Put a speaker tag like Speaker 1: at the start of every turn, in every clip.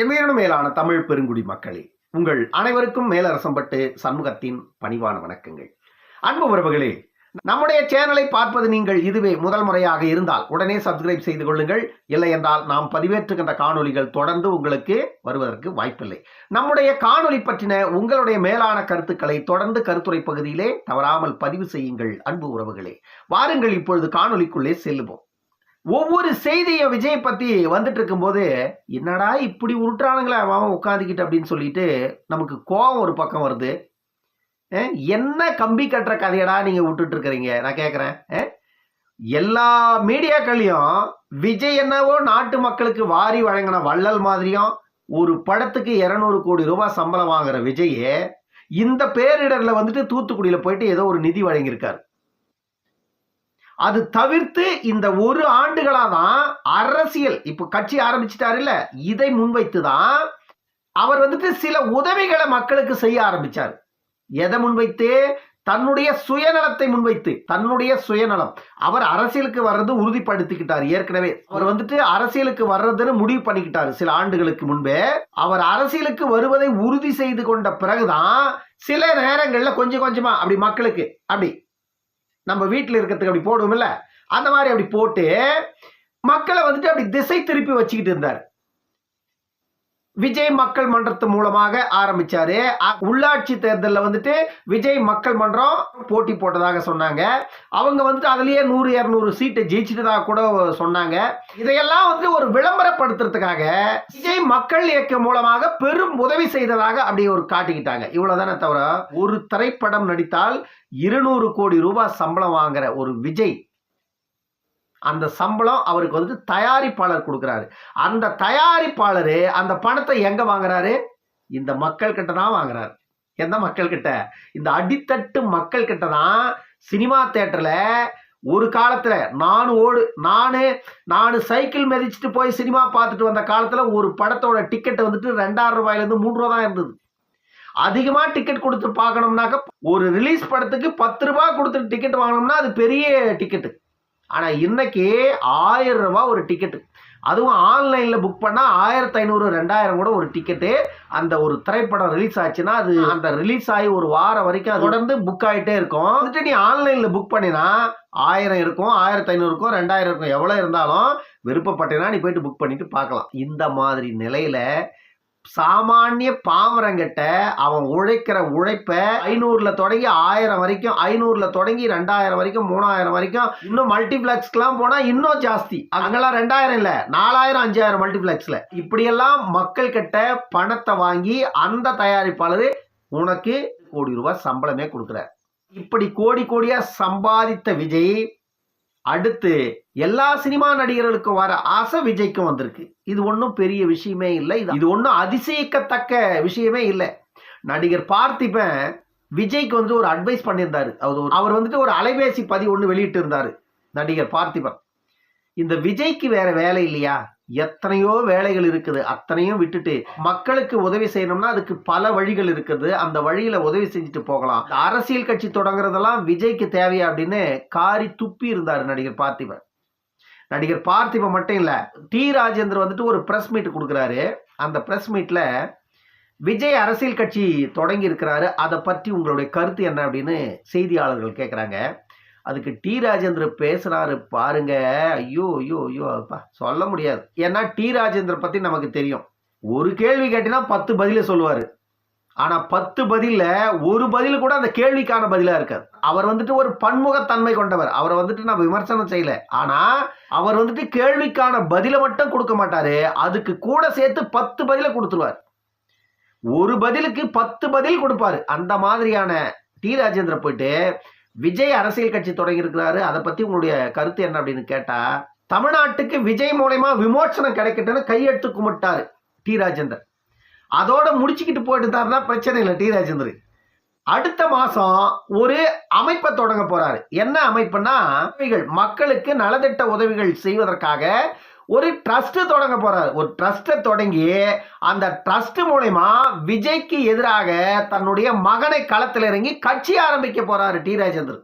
Speaker 1: எந்நேரம் மேலான தமிழ் பெருங்குடி மக்களே உங்கள் அனைவருக்கும் மேலரசம்பட்டு சண்முகத்தின் பணிவான வணக்கங்கள். அன்பு உறவுகளே நம்முடைய சேனலை பார்ப்பது நீங்கள் இதுவே முதல் முறையாக இருந்தால் உடனே சப்ஸ்கிரைப் செய்து கொள்ளுங்கள். இல்லை என்றால் நாம் பதிவேற்றுகின்ற காணொளிகள் தொடர்ந்து உங்களுக்கு வருவதற்கு வாய்ப்பில்லை. நம்முடைய காணொளி பற்றின உங்களுடைய மேலான கருத்துக்களை தொடர்ந்து கருத்துரை பகுதியிலே தவறாமல் பதிவு செய்யுங்கள். அன்பு உறவுகளே வாருங்கள் இப்பொழுது காணொளிக்குள்ளே செல்லுவோம். ஒவ்வொரு செய்தியை விஜய் பற்றி வந்துட்டு இருக்கும்போது என்னடா இப்படி உருட்டுறானுங்களே அவன் உட்காந்துக்கிட்டு அப்படின்னு சொல்லிட்டு நமக்கு கோபம் ஒரு பக்கம் வருது. என்ன கம்பி கட்டுற கதையடா நீங்கள் விட்டுட்டு இருக்கிறீங்க நான் கேட்குறேன் எல்லா மீடியாக்களையும் விஜய் என்னவோ நாட்டு மக்களுக்கு வாரி வழங்கின வள்ளல் மாதிரியும் ஒரு படத்துக்கு இரநூறு கோடி ரூபாய் சம்பளம் வாங்குற விஜயே இந்த பேரிடரில் வந்துட்டு தூத்துக்குடியில் போயிட்டு ஏதோ ஒரு நிதி வழங்கியிருக்காரு. அது தவிர்த்து இந்த ஒரு ஆண்டுகளாக தான் அரசியல் இப்போ கட்சி ஆரம்பிச்சிட்டாரு இல்லை இதை முன்வைத்து தான் அவர் வந்துட்டு சில உதவிகளை மக்களுக்கு செய்ய ஆரம்பிச்சார். எதை முன்வைத்து? தன்னுடைய சுயநலத்தை முன்வைத்து தன்னுடைய சுயநலம். அவர் அரசியலுக்கு வர்றது உறுதிப்படுத்திக்கிட்டார் ஏற்கனவே. அவர் வந்துட்டு அரசியலுக்கு வர்றதுன்னு முடிவு பண்ணிக்கிட்டாரு சில ஆண்டுகளுக்கு முன்பே. அவர் அரசியலுக்கு வருவதை உறுதி செய்து கொண்ட பிறகுதான் சில நேரங்களில் கொஞ்சம் கொஞ்சமா அப்படி மக்களுக்கு அப்படி நம்ம வீட்டில் இருக்கிறதுக்கு அப்படி போடுவோம்ல அந்த மாதிரி அப்படி போட்டு மக்களை வந்துட்டு அப்படி திசை திருப்பி வச்சுக்கிட்டு இருந்தார். விஜய் மக்கள் மன்றத்து மூலமாக ஆரம்பிச்சாரு. உள்ளாட்சி தேர்தலில் வந்துட்டு விஜய் மக்கள் மன்றம் போட்டி போட்டதாக சொன்னாங்க. அவங்க வந்துட்டு அதுலேயே நூறு இரநூறு சீட்டை ஜெயிச்சிட்டதாக கூட சொன்னாங்க. இதையெல்லாம் வந்து ஒரு விளம்பரப்படுத்துறதுக்காக விஜய் மக்கள் இயக்கம் மூலமாக பெரும் உதவி செய்ததாக அப்படியே ஒரு காட்டிக்கிட்டாங்க. இவ்வளோதானே தவிர ஒரு திரைப்படம் நடித்தால் இருநூறு கோடி ரூபாய் சம்பளம் வாங்குற ஒரு விஜய் அந்த சம்பளம் அவருக்கு வந்துட்டு தயாரிப்பாளர் கொடுக்குறாரு. அந்த தயாரிப்பாளர் அந்த பணத்தை எங்கே வாங்குறாரு? இந்த மக்கள் கிட்ட தான் வாங்குறாரு. எந்த மக்கள் கிட்ட இந்த அடித்தட்டு மக்கள் கிட்ட தான் சினிமா தேட்டரில் ஒரு காலத்தில் நான் ஓடு நானு நான் சைக்கிள் மிதிச்சிட்டு போய் சினிமா பார்த்துட்டு வந்த காலத்தில் ஒரு படத்தோட டிக்கெட் வந்துட்டு ரெண்டாயிரம் ரூபாயிலேருந்து மூணு ரூபா தான் இருந்தது. அதிகமாக டிக்கெட் கொடுத்து பார்க்கணும்னாக்க ஒரு ரிலீஸ் படத்துக்கு பத்து ரூபா கொடுத்து டிக்கெட் வாங்கணும்னா அது பெரிய டிக்கெட்டு. ஆனா இன்னைக்கு ஆயிரம் ரூபாய் ஒரு டிக்கெட்டு அதுவும் ஆன்லைன்ல புக் பண்ணா ஆயிரத்தி ஐநூறு ரெண்டாயிரம் கூட ஒரு டிக்கெட்டு அந்த ஒரு திரைப்படம் ரிலீஸ் ஆச்சுன்னா அது அந்த ரிலீஸ் ஆகி ஒரு வாரம் வரைக்கும் அது தொடர்ந்து புக் ஆகிட்டே இருக்கும். வந்துட்டு நீ ஆன்லைன்ல புக் பண்ணினா ஆயிரம் இருக்கும் ஆயிரத்தி ஐநூறு இருக்கும் ரெண்டாயிரம் இருக்கும் எவ்வளோ இருந்தாலும் விருப்பப்பட்டேன்னா நீ போயிட்டு புக் பண்ணிட்டு பார்க்கலாம். இந்த மாதிரி நிலையில சாமானிய பாமரங்கிட்ட அவன் உழைக்கிற உழைப்ப ஐநூறுல தொடங்கி ஆயிரம் வரைக்கும் ஐநூறுல தொடங்கி ரெண்டாயிரம் வரைக்கும் மூணாயிரம் வரைக்கும் இன்னும் மல்டிபிளெக்ஸ்க்குலாம் போனா இன்னும் ஜாஸ்தி. அங்கெல்லாம் ரெண்டாயிரம் இல்ல நாலாயிரம் அஞ்சாயிரம் மல்டிபிளெக்ஸ்ல இப்படியெல்லாம் மக்கள் கிட்ட பணத்தை வாங்கி அந்த தயாரிப்பாளர் உனக்கு கோடி ரூபாய் சம்பளமே கொடுக்குறார். இப்படி கோடி கோடியா சம்பாதித்த விஜய் அடுத்து எல்லா சினிமா நடிகர்களுக்கும் வர ஆசை விஜய்க்கும் வந்திருக்கு. இது ஒன்றும் பெரிய விஷயமே இல்லை. இது இது ஒன்றும் அதிசயிக்கத்தக்க விஷயமே இல்லை. நடிகர் பார்த்திபன் விஜய்க்கு வந்து ஒரு அட்வைஸ் பண்ணியிருந்தாரு. அவர் ஒரு- அவர் வந்துட்டு ஒரு அலைபேசி பதிவு ஒன்று வெளியிட்டு இருந்தார் நடிகர் பார்த்திபன். இந்த விஜய்க்கு வேற வேலை இல்லையா? எத்தனையோ வேலைகள் இருக்குது. அத்தனையும் விட்டுட்டு மக்களுக்கு உதவி செய்யணும்னா அதுக்கு பல வழிகள் இருக்குது. அந்த வழியில உதவி செஞ்சுட்டு போகலாம். அரசியல் கட்சி தொடங்குறதெல்லாம் விஜய்க்கு தேவையா அப்படின்னு காரி துப்பி இருந்தார் நடிகர் பார்த்திபன். நடிகர் பார்த்திபன் மட்டும் இல்லை டி ராஜேந்தர் வந்துட்டு ஒரு ப்ரெஸ் மீட் கொடுக்குறாரு. அந்த ப்ரெஸ் மீட்டில் விஜய் அரசியல் கட்சி தொடங்கி இருக்கிறாரு. அதை பற்றி உங்களுடைய கருத்து என்ன அப்படின்னு செய்தியாளர்கள் கேட்குறாங்க அதுக்கு டி ராஜேந்திர பேசுகிறாரு பாருங்க. ஐயோ ஐயோ ஐயோ அப்பா சொல்ல முடியாது. ஏன்னா டி ராஜேந்திர பற்றி நமக்கு தெரியும். ஒரு கேள்வி கேட்டினா பத்து பதில சொல்லுவார். ஆனால் பத்து பதிலில் ஒரு பதில் கூட அந்த கேள்விக்கான பதிலாக இருக்காது. அவர் வந்துட்டு ஒரு பன்முகத்தன்மை கொண்டவர். அவரை வந்துட்டு நான் விமர்சனம் செய்யல. ஆனால் அவர் வந்துட்டு கேள்விக்கான பதிலை மட்டும் கொடுக்க மாட்டார். அதுக்கு கூட சேர்த்து பத்து பதிலை கொடுத்துருவார். ஒரு பதிலுக்கு பத்து பதில் கொடுப்பாரு. அந்த மாதிரியான டி ராஜேந்திர போயிட்டு விஜய் அரசியல் கட்சி தொடங்கியிருக்கிறாரு அதை பற்றி உங்களுடைய கருத்து என்ன அப்படின்னு கேட்டால் தமிழ்நாட்டுக்கு விஜய் மூலயமா விமோசனம் கிடைக்கட்டுன்னு கையெடுத்து கும்பிட்டாரு டி ராஜேந்தர் அதோட முடிச்சுக்கிட்டு போயிட்டு பிரச்சனை இல்லை டி ராஜேந்திர அடுத்த மாதம் ஒரு அமைப்பை தொடங்க போறாரு. என்ன அமைப்புனா உதவிகள் மக்களுக்கு நலத்திட்ட உதவிகள் செய்வதற்காக ஒரு ட்ரஸ்ட் தொடங்க போறாரு. ஒரு ட்ரஸ்ட்டை தொடங்கி அந்த ட்ரஸ்ட் மூலயமா விஜய்க்கு எதிராக தன்னுடைய மகனை களத்தில் இறங்கி கட்சி ஆரம்பிக்க போறாரு டி ராஜேந்தர்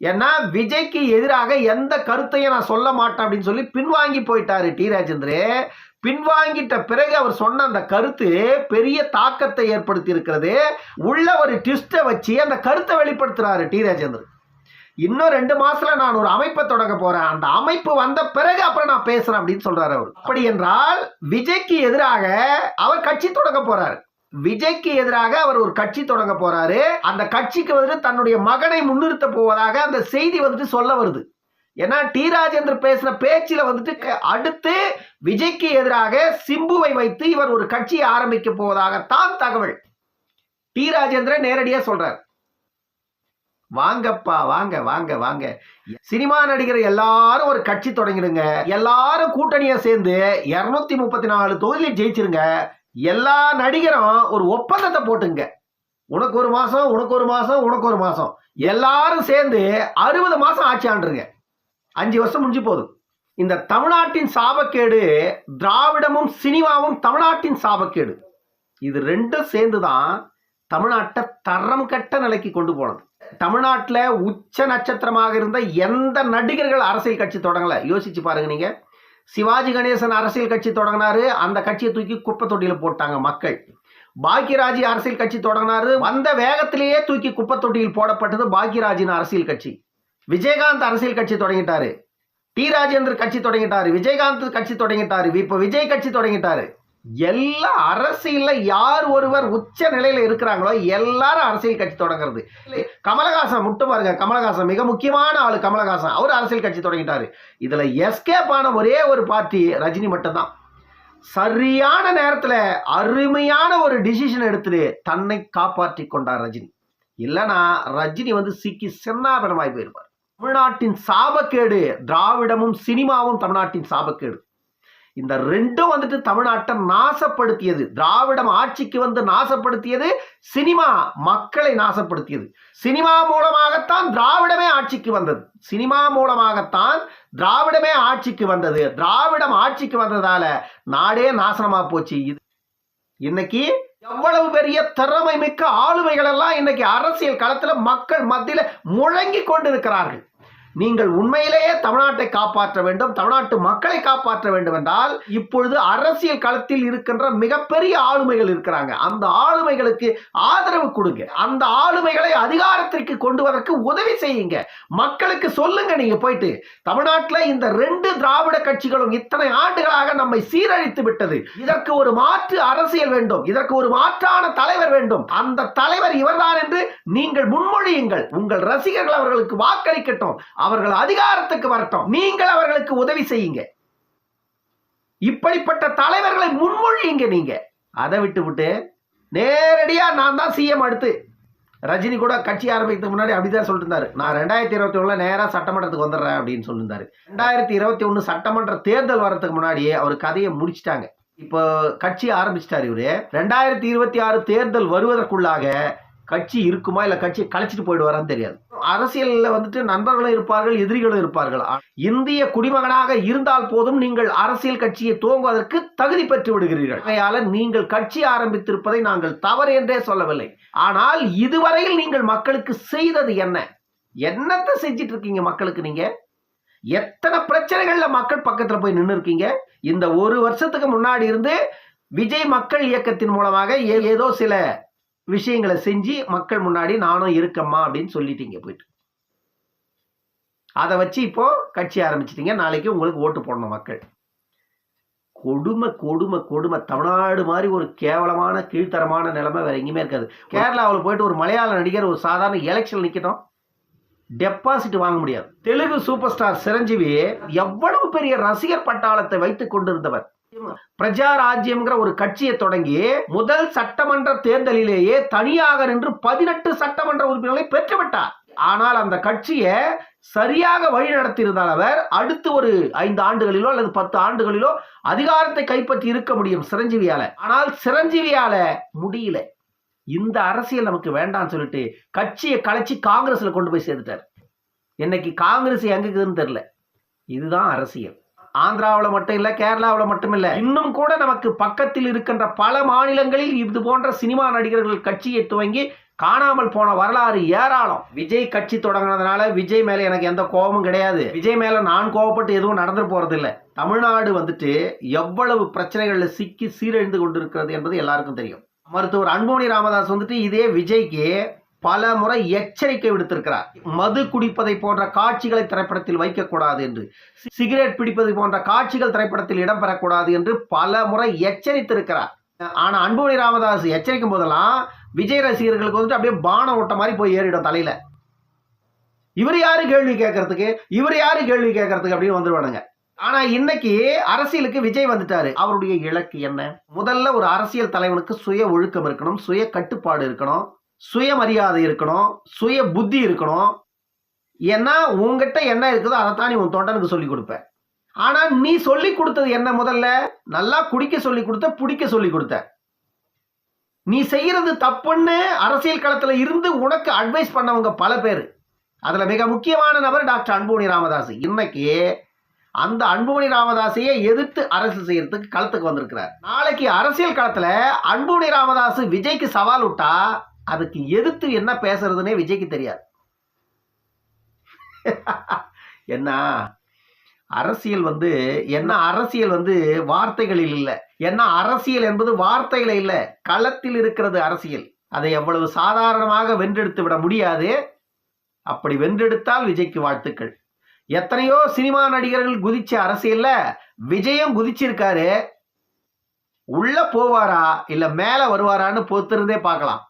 Speaker 1: ஏன்னா விஜய்க்கு எதிராக எந்த கருத்தையும் நான் சொல்ல மாட்டேன் அப்படின்னு சொல்லி பின்வாங்கி போயிட்டாரு டி ராஜேந்திர பின்வாங்கிட்ட பிறகு அவர் சொன்ன அந்த கருத்து பெரிய தாக்கத்தை ஏற்படுத்தி இருக்கிறது உள்ள ஒரு ட்விஸ்ட்டை வச்சு அந்த கருத்தை வெளிப்படுத்துறாரு டி. ராஜேந்திரன். இன்னும் ரெண்டு மாசத்துல நான் ஒரு அமைப்பை தொடங்க போறேன். அந்த அமைப்பு வந்த பிறகு அப்புறம் நான் பேசுறேன் அப்படின்னு சொல்றாரு அவர். அப்படி என்றால் விஜய்க்கு எதிராக அவர் கட்சி தொடங்க போறாரு. விஜய்க்கு எதிராக அவர் ஒரு கட்சி தொடங்க போறாரு. அந்த கட்சிக்கு வந்துட்டு தன்னுடைய மகனை முன்னிறுத்த போவதாக அந்த செய்தி வந்துட்டு சொல்ல வருது. ஏன்னா டி. ராஜேந்தர் பேசின பேச்சில் வந்துட்டு க- அடுத்து விஜய்க்கு எதிராக சிம்புவை வைத்து இவர் ஒரு கட்சியை ஆரம்பிக்க போவதாகத்தான் தகவல். டி. ராஜேந்திரன் நேரடியாக சொல்றார். வாங்கப்பா வாங்க வாங்க வாங்க. சினிமா நடிகர் எல்லாரும் ஒரு கட்சி தொடங்கிடுங்க. எல்லாரும் கூட்டணியா சேர்ந்து இருநூத்தி முப்பத்தி நாலு தொகுதியில் ஜெயிச்சிருங்க. எல்லா நடிகரும் ஒரு ஒப்பந்தத்தை போட்டுங்க. உனக்கு ஒரு மாசம் உனக்கு ஒரு மாசம் உனக்கு ஒரு மாசம். எல்லாரும் சேர்ந்து அறுபது மாசம் ஆட்சி ஆண்டுருங்க. அஞ்சு வருஷம் முடிஞ்சு போதும் இந்த தமிழ்நாட்டின் சாபக்கேடு திராவிடமும் சினிமாவும் தமிழ்நாட்டின் சாபக்கேடு. இது ரெண்டும் சேர்ந்து தான் தமிழ்நாட்டை தரம் கட்ட நிலைக்கு கொண்டு போனது. தமிழ்நாட்டில் உச்ச நட்சத்திரமாக இருந்த எந்த நடிகர்கள் அரசியல் கட்சி தொடங்கலை? யோசிச்சு பாருங்க நீங்கள் சிவாஜி கணேசன் அரசியல் கட்சி தொடங்கினாரு அந்த கட்சியை தூக்கி குப்பை தொட்டியில் போட்டாங்க மக்கள். பாக்கியராஜி அரசியல் கட்சி தொடங்கினாரு வந்த வேகத்திலேயே தூக்கி குப்பை தொட்டியில் போடப்பட்டது பாக்கியராஜின் அரசியல் கட்சி. விஜயகாந்த் அரசியல் கட்சி தொடங்கிட்டாரு. டி. ராஜேந்தர் கட்சி தொடங்கிட்டாரு. விஜயகாந்த் கட்சி தொடங்கிட்டாரு. இப்ப விஜய் கட்சி தொடங்கிட்டாரு. எல்லா அரசியல்ல யார் ஒருவர் உச்ச நிலையில இருக்கிறாங்களோ எல்லாரும் அரசியல் கட்சி தொடங்குறது. கமலஹாசன் முட்டு பாருங்க. கமலஹாசன் மிக முக்கியமான ஆளு கமலஹாசன். அவர் அரசியல் கட்சி தொடங்கிட்டாரு. இதுல எஸ்கேப் ஆன ஒரே ஒரு பார்ட்டி ரஜினி மட்டும்தான். சரியான நேரத்துல அருமையான ஒரு டிசிஷன் எடுத்துட்டு தன்னை காப்பாற்றி கொண்டார் ரஜினி. இல்லைன்னா ரஜினி வந்து சிக்கி சின்னாபனமாய் போயிருப்பார். தமிழ்நாட்டின் சாபக்கேடு திராவிடமும் சினிமாவும் தமிழ்நாட்டின் சாபக்கேடு. இந்த ரெண்டும் வந்துட்டு தமிழ்நாட்டை நாசப்படுத்தியது. திராவிடம் ஆட்சிக்கு வந்து நாசப்படுத்தியது சினிமா மக்களை நாசப்படுத்தியது. சினிமா மூலமாகத்தான் திராவிடமே ஆட்சிக்கு வந்தது. சினிமா மூலமாகத்தான் திராவிடமே ஆட்சிக்கு வந்தது. திராவிடம் ஆட்சிக்கு வந்ததால நாடே நாசனமா போச்சு. இது இன்னைக்கு எவ்வளவு பெரிய திறமை மிக்க ஆளுமைகள் எல்லாம் இன்னைக்கு அரசியல் களத்துல மக்கள் மத்தியில முழங்கி கொண்டிருக்கிறார்கள். நீங்கள் உண்மையிலேயே தமிழ்நாட்டை காப்பாற்ற வேண்டும் தமிழ்நாட்டு மக்களை காப்பாற்ற வேண்டும் என்றால் இப்பொழுது அரசியல் களத்தில் இருக்கின்ற மிகப்பெரிய ஆளுமைகள் இருக்கிறாங்க. அந்த ஆளுமைகளுக்கு ஆதரவு கொடுங்க. அந்த ஆளுமைகளை அதிகாரத்திற்கு கொண்டு வரக்கு உதவி செய்யுங்க. மக்களுக்கு சொல்லுங்க நீங்க போயிட்டு. தமிழ்நாட்டில் இந்த ரெண்டு திராவிட கட்சிகளும் இத்தனை ஆண்டுகளாக நம்மை சீரழித்து விட்டது. இதற்கு ஒரு மாற்று அரசியல் வேண்டும். இதற்கு ஒரு மாற்றான தலைவர் வேண்டும். அந்த தலைவர் இவர்தான் என்று நீங்கள் முன்மொழியுங்கள். உங்கள் ரசிகர்கள் அவர்களுக்கு வாக்களிக்கட்டும். அவர்கள் அதிகாரத்துக்கு வரட்டும். நீங்கள் அவர்களுக்கு உதவி செய்யுங்க. இப்படிப்பட்ட தலைவர்களை முன்மொழியுங்க நீங்க. அதை விட்டு விட்டு நேரடியாக நான் தான் சிஎம் அடுத்து. ரஜினி கூட கட்சி ஆரம்பிக்கிறதுக்கு முன்னாடி அப்படிதான் சொல்லிட்டு இருந்தாரு. நான் ரெண்டாயிரத்தி இருபத்தி ஒண்ணுல நேராக சட்டமன்றத்துக்கு வந்துடுறேன் அப்படின்னு சொல்லியிருந்தாரு. ரெண்டாயிரத்தி இருபத்தி ஒன்று சட்டமன்ற தேர்தல் வரதுக்கு முன்னாடியே அவர் கதையை முடிச்சிட்டாங்க. இப்போ கட்சி ஆரம்பிச்சிட்டார் இவரு. ரெண்டாயிரத்தி இருபத்தி ஆறு தேர்தல் வருவதற்குள்ளாக கட்சி இருக்குமா இல்லை கட்சியை கழிச்சிட்டு போயிடுவாரான்னு தெரியாது. அரசியலில் வந்துட்டு நண்பர்களும் இருப்பார்கள் எதிரிகளும் இருப்பார்கள். இந்திய குடிமகனாக இருந்தால் போதும் நீங்கள் அரசியல் கட்சியை துவங்குவதற்கு தகுதி பெற்று விடுகிறீர்கள். ஆகையால நீங்கள் கட்சி ஆரம்பித்திருப்பதை நாங்கள் தவறு என்றே சொல்லவில்லை. ஆனால் இதுவரையில் நீங்கள் மக்களுக்கு செய்தது என்ன? என்னத்தை செஞ்சிட்டு இருக்கீங்க மக்களுக்கு நீங்க? எத்தனை பிரச்சனைகள்ல மக்கள் பக்கத்துல போய் நின்று இருக்கீங்க இந்த ஒரு வருஷத்துக்கு முன்னாடி இருந்து விஜய் மக்கள் இயக்கத்தின் மூலமாக ஏதோ சில விஷயங்களை செஞ்சு மக்கள் முன்னாடி நானும் இருக்கம்மா அப்படின்னு சொல்லிட்டீங்க போயிட்டு. அதை வச்சு இப்போ கட்சி ஆரம்பிச்சிட்டீங்க. நாளைக்கு உங்களுக்கு ஓட்டு போடணும் மக்கள். கொடுமை கொடுமை கொடுமை. தமிழ்நாடு மாதிரி ஒரு கேவலமான கீழ்த்தரமான நிலைமை வேற எங்கேயுமே இருக்காது. கேரளாவில் போயிட்டு ஒரு மலையாள நடிகர் ஒரு சாதாரண எலெக்ஷன் நிற்கட்டும் டெபாசிட் வாங்க முடியாது. தெலுங்கு சூப்பர் ஸ்டார் சிரஞ்சீவி எவ்வளவு பெரிய ரசிகர் பட்டாளத்தை வைத்துக் கொண்டிருந்தவர். பிரஜா ராஜ்யம்ங்கிற ஒரு கட்சியை தொடங்கி முதல் சட்டமன்ற தேர்தலிலேயே தனியாக நின்று பதினெட்டு சட்டமன்ற உறுப்பினர்களை பெற்றுவிட்டார். ஆனால் அந்த கட்சியை சரியாக வழிநடத்தியிருந்தால் அவர் அடுத்து ஒரு ஐந்து ஆண்டுகளிலோ அல்லது பத்து ஆண்டுகளிலோ அதிகாரத்தை கைப்பற்றி இருக்க முடியும் சிரஞ்சீவியால. ஆனால் சிரஞ்சீவியால முடியல. இந்த அரசியல் நமக்கு வேண்டாம்னு சொல்லிட்டு கட்சியை கலைச்சி காங்கிரஸ்ல கொண்டு போய் சேர்த்துட்டார். இன்னைக்கு காங்கிரஸ் எங்க இருக்குதுன்னு தெரியல. இதுதான் அரசியல். ஆந்திராவில் மட்டும் இல்லை கேரளாவில் மட்டும் இல்லை இன்னும் கூட நமக்கு பக்கத்தில் இருக்கின்ற பல மாநிலங்களில் இது போன்ற சினிமா நடிகர்கள் கட்சியை துவங்கி காணாமல் போன வரலாறு ஏராளம். விஜய் கட்சி தொடங்கினதுனால விஜய் மேல எனக்கு எந்த கோபமும் கிடையாது. விஜய் மேல நான் கோபப்பட்டு எதுவும் நடந்து போறது இல்லை. தமிழ்நாடு வந்துட்டு எவ்வளவு பிரச்சனைகள்ல சிக்கி சீரழிந்து கொண்டிருக்கிறது என்பது எல்லாருக்கும் தெரியும். மருத்துவர் அன்புமணி ராமதாஸ் வந்துட்டு இதே விஜய்க்கு பல முறை எச்சரிக்கை விடுத்திருக்கிறார். மது குடிப்பதை போன்ற காட்சிகளை திரைப்படத்தில் வைக்கக்கூடாது என்று. சிகரெட் பிடிப்பது போன்ற காட்சிகள் திரைப்படத்தில் இடம்பெறக்கூடாது என்று பல முறை எச்சரித்திருக்கிறார். ஆனால் அன்புமணி ராமதாஸ் எச்சரிக்கும் போதெல்லாம் விஜய் ரசிகர்களுக்கு வந்துட்டு அப்படியே பானம் ஓட்ட மாதிரி போய் ஏறிடும் தலையில. இவர் யாரு கேள்வி கேட்கறதுக்கு? இவர் யாரு கேள்வி கேட்கறதுக்கு அப்படின்னு வந்துருவானுங்க. ஆனா இன்னைக்கு அரசியலுக்கு விஜய் வந்துட்டாரு. அவருடைய இலக்கு என்ன? முதல்ல ஒரு அரசியல் தலைவனுக்கு சுய ஒழுக்கம் இருக்கணும் சுய கட்டுப்பாடு இருக்கணும். சுயமரியாதை இருக்கணும் சுய புத்தி இருக்கணும். ஏன்னா உங்ககிட்ட என்ன இருக்குதோ அதைத்தான் நீ உன் தொண்டனுக்கு சொல்லி கொடுப்ப ஆனால் நீ சொல்லி கொடுத்தது என்ன முதல்ல? நல்லா குடிக்க சொல்லி கொடுத்த பிடிக்க சொல்லி கொடுத்த. நீ செய்யறது தப்புன்னு அரசியல் களத்தில் இருந்து உனக்கு அட்வைஸ் பண்ணவங்க பல பேர். அதில் மிக முக்கியமான நபர் டாக்டர் அன்புமணி ராமதாஸ் இன்னைக்கு அந்த அன்புமணி ராமதாஸையே எதிர்த்து அரசு செய்யறதுக்கு களத்துக்கு வந்திருக்கிறார். நாளைக்கு அரசியல் களத்தில் அன்புமணி ராமதாஸ் விஜய்க்கு சவால் விட்டா அதுக்கு எதிர்த்து என்ன பேசுறதுனே விஜய்க்கு தெரியாது. என்ன அரசியல் வந்து என்ன அரசியல் வந்து வார்த்தைகளில் இல்லை. என்ன அரசியல் என்பது வார்த்தையில இல்லை களத்தில் இருக்கிறது அரசியல். அதை எவ்வளவு சாதாரணமாக வென்றெடுத்து விட முடியாது. அப்படி வென்றெடுத்தால் விஜய்க்கு வாழ்த்துக்கள். எத்தனையோ சினிமா நடிகர்கள் குதிச்ச அரசியல்ல விஜயம் குதிச்சிருக்காரு. உள்ள போவாரா இல்ல மேல வருவாரான்னு பொறுத்திருந்தே பார்க்கலாம்.